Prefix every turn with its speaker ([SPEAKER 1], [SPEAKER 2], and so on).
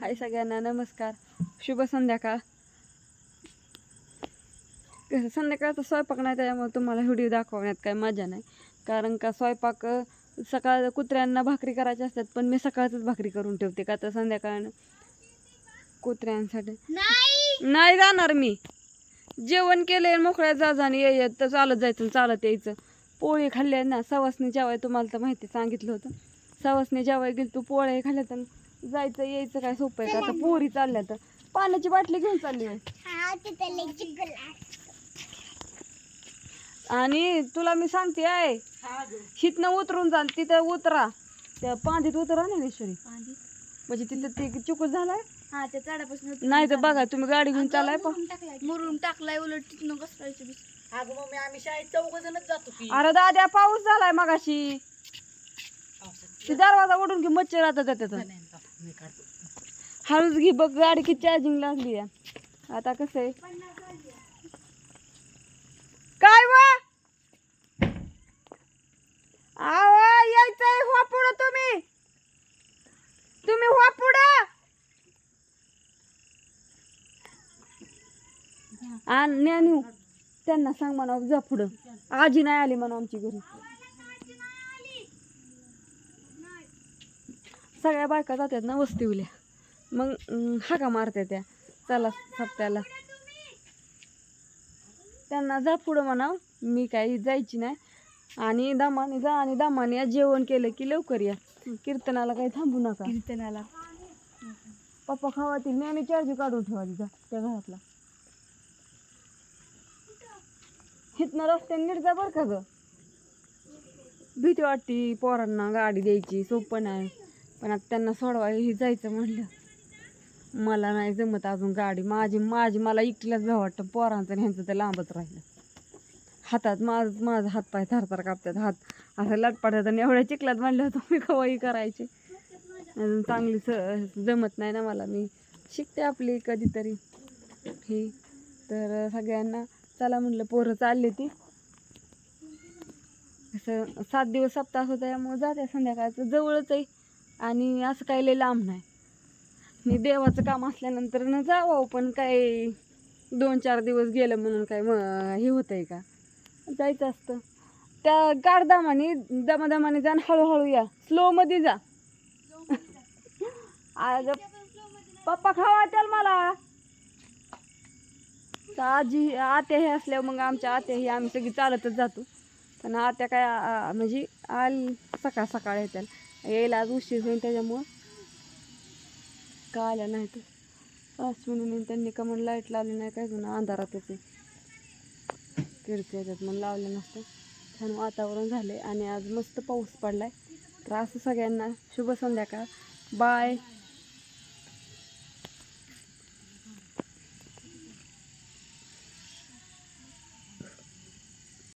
[SPEAKER 1] हाय सगळ्यांना नमस्कार. शुभ संध्याकाळ. कसं संध्याकाळचा स्वयंपाक नाही त्याच्यामुळे तुम्हाला व्हिडिओ दाखवण्यात काही मजा नाही. कारण का स्वयंपाक सकाळ कुत्र्यांना भाकरी करायची असतात पण मी सकाळचंच भाकरी करून ठेवते का? तर संध्याकाळ कुत्र्यांसाठी.
[SPEAKER 2] नाही!
[SPEAKER 1] जाणार मी. जेवण केलंय मोकळ्या जाजाने ये तर चालत जायचं चालत यायचं. पोळी खाल्ल्या ना सवासनी जेवाय तुम्हाला तर माहिती सांगितलं होतं. सवासनी जेवाय गेली तू पोळ्या खाल्ल्या तर जायचं यायचं काय सोपं आहे का? आता पोरी चालल्या तर. पाण्याची बाटली घेऊन चालली आहे
[SPEAKER 2] हा तिथं लय चिखल आहे.
[SPEAKER 1] आणि तुला मी सांगते आहे हिथनं उतरून जा तिथं उतरा. त्या पांदीत उतरा ना ईश्वरी म्हणजे तिथं ते चिकूल झालाय?
[SPEAKER 2] हा त्या झाडापासून
[SPEAKER 1] नाही तर बघा तुम्ही गाडी घेऊन चालाय पण
[SPEAKER 2] मुरुम टाकलाय उलट तिथनं घसरायचं बी.
[SPEAKER 3] अगं मम्मी आम्ही शाळेत चौघ जणच जातो की.
[SPEAKER 1] अरे दाद्या पाऊस झालाय मगाशी. ते दरवाजा ओढून की मच्छर
[SPEAKER 3] मी काढतो
[SPEAKER 1] हळूच घे बघ गाडी किती चार्जिंग लागली आता कसं आहे? काय वा? आव यायचंय हो पुढं तुम्ही. तुम्ही हो पुढं. आण त्यांना सांग म्हणा जा पुढं. आजी नाही आली म्हणा आमची घरी. सगळ्या बायका जातात ना वस्तीवल्या. मग हाका मारते त्या. चला सप्त्याला. त्यांना जा पुढं म्हणाव मी काही जायची नाही. आणि दमाने जा आणि दमाने या जेवण केलं की लवकर या. कीर्तनाला काही थांबू नका.
[SPEAKER 2] कीर्तनाला.
[SPEAKER 1] पप्पा खावातील ज्ञानी चार्ज काढून ठेवा तिचा त्या घरातला. हिथनं रस्त्याने नीट जा बरं का ग. भीती वाटती पोरांना गाडी द्यायची सोपं नाही. पण आता त्यांना सोडवायही जायचं म्हणलं. मला नाही जमत अजून गाडी. माझी माझी मला एकटीलाच भाव वाटतं. पोरांचं आणि ह्यांचं ते लांबच राहिलं. हातात माझ माझा हात पाय थरथर कापतात. हात असं लटपटतात आणि एवढ्या चिखलात म्हणलं होतं मी कवाही करायची? अजून चांगली स जमत नाही ना मला. मी शिकते आपली कधीतरी. ही. तर सगळ्यांना चला म्हणलं पोरं चालली ती. असं सात दिवस सप्ताह होता यामुळे जाते संध्याकाळचं. जवळच आहे. आणि असं काही लई लांब नाही. मी देवाचं काम असल्यानंतर न जावं पण काय दोन चार दिवस गेलं म्हणून काय मग हे होतंय का? जायचं असतं. त्या गाडदामाने दमादमाने जा हळूहळू या. स्लोमध्ये जा. आज पप्पा खावा त्याल मला. तर आजी आत्या हे असल्यावर मग आमच्या आत्या हे आम्ही सगळी चालतच जातो. पण आत्या काय म्हणजे आल सकाळ सकाळ येत्याला. यायला आज उशीर होईल त्याच्यामुळं. का आल्या नाही तर. अश्विनीने त्यांनी का म्हणून लाइट लावली नाही काय जुना अंधारातच आहे. किडकी याच्यात म्हणून लावलं नसतं. छान वातावरण झाले आणि आज मस्त पाऊस पडला आहे तर असं सगळ्यांना शुभ संध्याकाळ. बाय